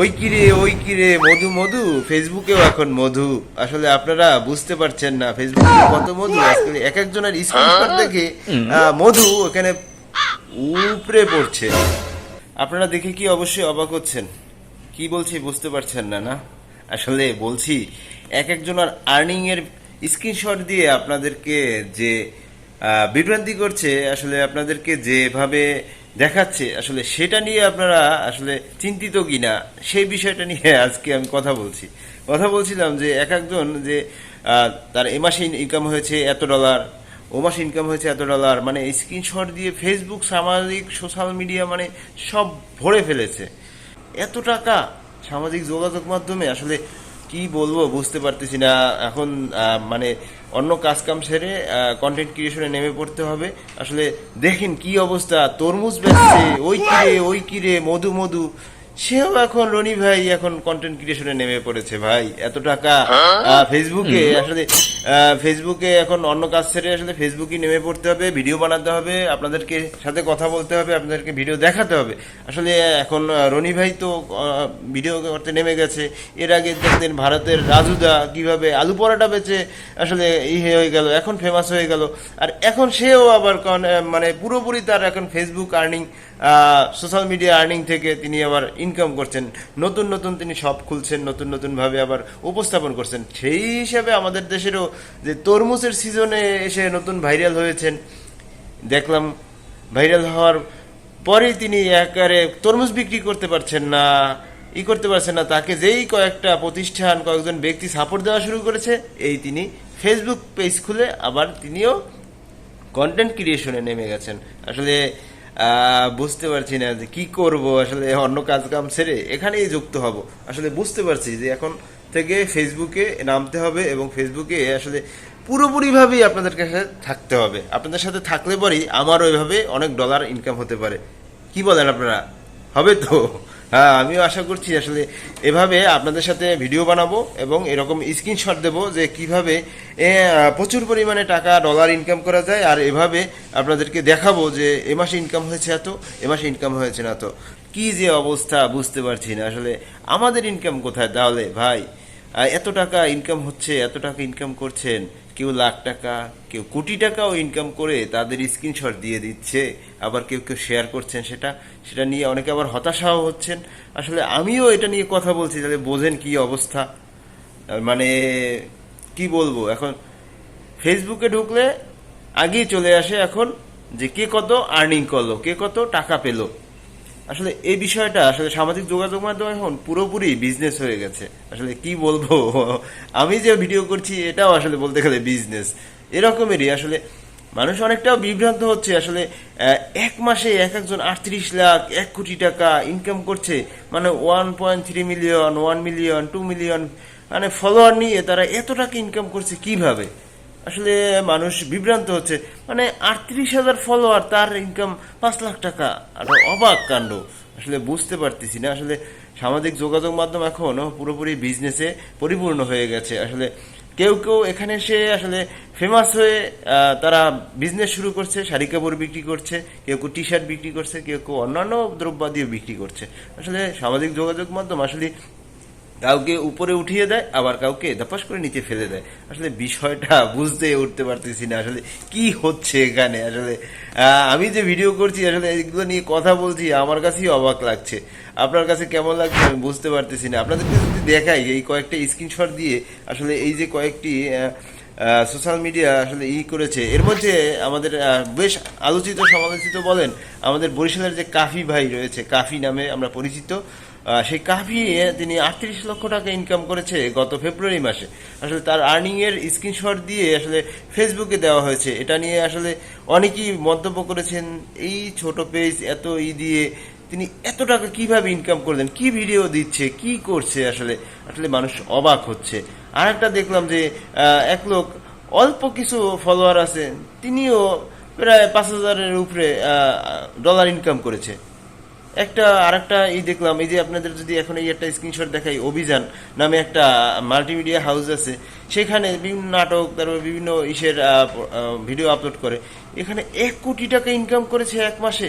ওই কিরে ওই কিরে মধু মধু? ফেসবুকেও এখন মধু। আসলে আপনারা বুঝতে পারছেন না ফেসবুকে কত মধু? আজকাল এক একজনের স্ক্রিনশট দেখে মধু ওখানে উপরে পড়ছে। আপনারা দেখে কি অবশ্যই অবাক হচ্ছেন? কি বলছি বুঝতে পারছেন না না? আসলে বলছি, এক একজনের আর্নিং এর স্ক্রিনশট দিয়ে আপনাদেরকে যে বিভ্রান্তি করছে, আসলে আপনাদেরকে যেভাবে দেখাচ্ছে, আসলে সেটা নিয়ে আপনারা আসলে চিন্তিত কিনা, সেই বিষয়টা নিয়ে আজকে আমি কথা বলছি। কথা বলছিলাম যে এক একজন যে তার এ মাসে ইনকাম হয়েছে এত ডলার ও মাসে ইনকাম হয়েছে এত ডলার মানে স্ক্রিনশট দিয়ে ফেসবুক সামাজিক সোশ্যাল মিডিয়া মানে সব ভরে ফেলেছে। এত টাকা সামাজিক যোগাযোগ মাধ্যমে আসলে কি বলব, বুঝতে পারতেছি না। এখন মানে অন্য কাজ কাম সেরে কন্টেন্ট ক্রিয়েশনে নেমে পড়তে হবে। আসলে দেখেন কি অবস্থা, তরমুজ বেচছে, ওই কিরে ওই কিরে মধু মধু। সেও এখন রনি ভাই এখন কন্টেন্ট ক্রিয়েশনে নেমে পড়েছে ভাই। এত টাকা ফেসবুকে আসলে ফেসবুকে এখন অন্য কাজ ছেড়ে আসলে ফেসবুকে নেমে পড়তে হবে ভিডিও বানাতে হবে আপনাদেরকে সাথে কথা বলতে হবে আপনাদেরকে ভিডিও দেখাতে হবে। আসলে এখন রনি ভাই তো ভিডিও করতে নেমে গেছে। এর আগে দেখতেন ভারতের রাজুদা কীভাবে আলু পরাটা বেচে আসলে ই হয়ে গেল এখন ফেমাস হয়ে গেল। আর এখন সেও আবার মানে পুরোপুরি তার এখন Facebook earning social media earning থেকে তিনি আবার ইনকাম করছেন, নতুন নতুন তিনি শপ খুলছেন, নতুন নতুন ভাবে আবার উপস্থাপন করছেন। সেই হিসাবে আমাদের দেশেরও যে তরমুজের সিজনে এসে নতুন ভাইরাল হয়েছেন, দেখলাম ভাইরাল হওয়ার পরেই তিনি একারে তরমুজ বিক্রি করতে পারছেন না, ই করতে পারছেন না, তাকে যেই কয়েকটা প্রতিষ্ঠান, কয়েকজন ব্যক্তি সাপোর্ট দেওয়া শুরু করেছে, এই তিনি ফেসবুক পেজ খুলে আবার তিনিও কন্টেন্ট ক্রিয়েশনে নেমে গেছেন। আসলে বুঝতে পারছি না যে কি করব, আসলে অন্য কাজকাম ছেড়ে এখানেই যুক্ত হব। আসলে বুঝতে পারছি যে এখন থেকে ফেসবুকে নামতে হবে এবং ফেসবুকে আসলে পুরোপুরিভাবেই আপনাদের কাছে থাকতে হবে। আপনাদের সাথে থাকলে পরেই আমার ওইভাবে অনেক ডলার ইনকাম হতে পারে। কি বলেন আপনারা? হবে তো? হ্যাঁ আমিও আশা করছি আসলে এভাবে আপনাদের সাথে ভিডিও বানাবো এবং এরকম স্ক্রিনশট দেবো যে কীভাবে প্রচুর পরিমাণে টাকা ডলার ইনকাম করা যায় আর এভাবে আপনাদেরকে দেখাবো যে এ মাসে ইনকাম হয়েছে এত, এ মাসে ইনকাম হয়েছে না তো কী যে অবস্থা, বুঝতে পারছি না। আসলে আমাদের ইনকাম কোথায়? তাহলে ভাই এত টাকা ইনকাম হচ্ছে, এত টাকা ইনকাম করছেন, কেউ লাখ টাকা, কেউ কোটি টাকাও ইনকাম করে তাদের স্ক্রিনশট দিয়ে দিচ্ছে, আবার কেউ কেউ শেয়ার করছেন সেটা সেটা নিয়ে অনেকে আবার হতাশাও হচ্ছেন। আসলে আমিও এটা নিয়ে কথা বলছি, তাহলে বোঝেন কি অবস্থা। মানে কি বলব, এখন ফেসবুকে ঢুকলে আগেই চলে আসে এখন যে কে কত আর্নিং করল, কে কত টাকা পেল। আসলে এই বিষয়টা, আসলে সামাজিক যোগাযোগ মাধ্যম এখন পুরোপুরি বিজনেস হয়ে গেছে। আসলে কি বলব? আমি যে ভিডিও করছি, এটাও আসলে বলতে গেলে বিজনেস এরকমেরই আসলে মানুষ অনেকটাও বিভ্রান্ত হচ্ছে। আসলে এক মাসে এক একজন আটত্রিশ লাখ, এক কোটি টাকা ইনকাম করছে। মানে one point three million one million two million মানে ফলোয়ার নিয়ে তারা এত টাকা ইনকাম করছে কীভাবে? আসলে মানুষ বিভ্রান্ত হচ্ছে। মানে আটত্রিশ হাজার ফলোয়ার তার ইনকাম পাঁচ লাখ টাকা। আর অবাক কাণ্ড। আসলে বুঝতে পারতেছি না। আসলে সামাজিক যোগাযোগ মাধ্যম এখন পুরোপুরি বিজনেসে পরিপূর্ণ হয়ে গেছে। আসলে কেউ কেউ এখানে এসে আসলে ফেমাস হয়ে তারা বিজনেস শুরু করছে, শাড়ি কাপড় বিক্রি করছে, কেউ কেউ টি শার্ট বিক্রি করছে, কেউ কেউ অন্যান্য দ্রব্যাদিও বিক্রি করছে। আসলে সামাজিক যোগাযোগ মাধ্যম আসলে কাউকে উপরে উঠিয়ে দেয়, আবার কাউকে ধপাস করে নিচে ফেলে দেয়। আসলে বিষয়টা বুঝতে উঠতে পারতেছি না, আসলে কি হচ্ছে এখানে? আসলে আমি যে ভিডিও করছি, আসলে এগুলো নিয়ে কথা বলছি, আমার কাছেই অবাক লাগছে। আপনার কাছে কেমন লাগছে আমি বুঝতে পারতেছি না। আপনাদেরকে যদি দেখাই এই কয়েকটা স্ক্রিনশট দিয়ে, আসলে এই যে কয়েকটি সোশ্যাল মিডিয়া আসলে ই করেছে। এর মধ্যে আমাদের বেশ আলোচিত সমালোচিত বলেন, আমাদের বরিশালের যে কাফি ভাই রয়েছে, কাফি নামে আমরা পরিচিত সেই কাফি তিনি আটত্রিশ লক্ষ টাকা ইনকাম করেছে গত ফেব্রুয়ারি মাসে। আসলে তার আর্নিং এর স্ক্রিনশট দিয়ে আসলে ফেসবুকে দেওয়া হয়েছে। এটা নিয়ে আসলে অনেকেই মন্তব্য করেছেন, এই ছোট পেজ এত ই দিয়ে তিনি এত টাকা কীভাবে ইনকাম করলেন কি ভিডিও দিচ্ছে? কি করছে? আসলে আসলে মানুষ অবাক হচ্ছে। আর একটা দেখলাম যে এক লোক অল্প কিছু ফলোয়ার আছে, তিনিও প্রায় পাঁচ হাজারের উপরে ডলার ইনকাম করেছে। একটা, আরেকটা এই দেখলাম, এই যে আপনাদের যদি এখন এই একটা স্ক্রিনশট দেখাই, অভিযান নামে একটা মাল্টিমিডিয়া হাউস আছে, সেখানে বিভিন্ন নাটক, তারপর বিভিন্ন ইসের ভিডিও আপলোড করে। এখানে এক কোটি টাকা ইনকাম করেছে এক মাসে।